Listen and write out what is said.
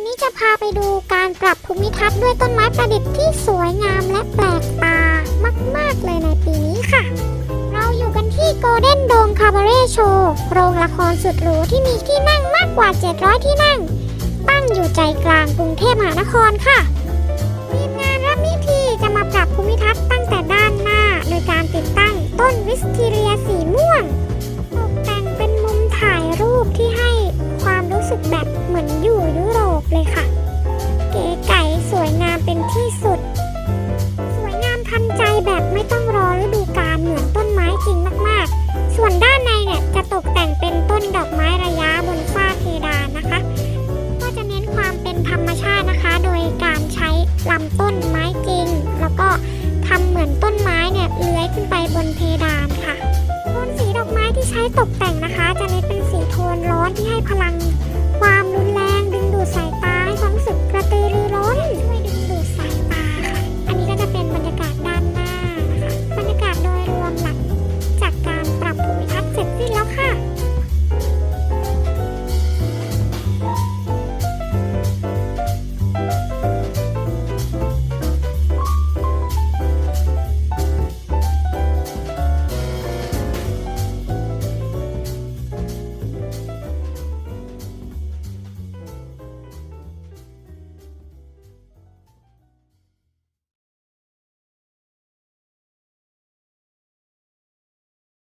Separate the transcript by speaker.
Speaker 1: วันนี้จะพาไปดูการปรับภูมิทัศน์ด้วยต้นไม้ประดิษฐ์ที่สวยงามและแปลกตามาก ๆ เลยในปีนี้ค่ะ เราอยู่กันที่ Golden Dome Cabaret Show โรงละครสุดหรูที่มีที่นั่งมากกว่า 700 ที่นั่ง ตั้งอยู่ใจกลางกรุงเทพมหานครค่ะ กแต่งเป็นต้นดอกไม้ระยะบนฝ้าเพดานนะคะ ก็จะเน้นความเป็นธรรมชาตินะคะ โดยการใช้ลำต้นไม้จริง แล้วก็ทำเหมือนต้นไม้เนี่ยเลื้อยขึ้นไปบนเพดานค่ะโทนสีดอกไม้ที่ใช้ตกแต่งนะคะ จะเน้นเป็นสีโทนร้อนที่ให้พลังความรุนแรง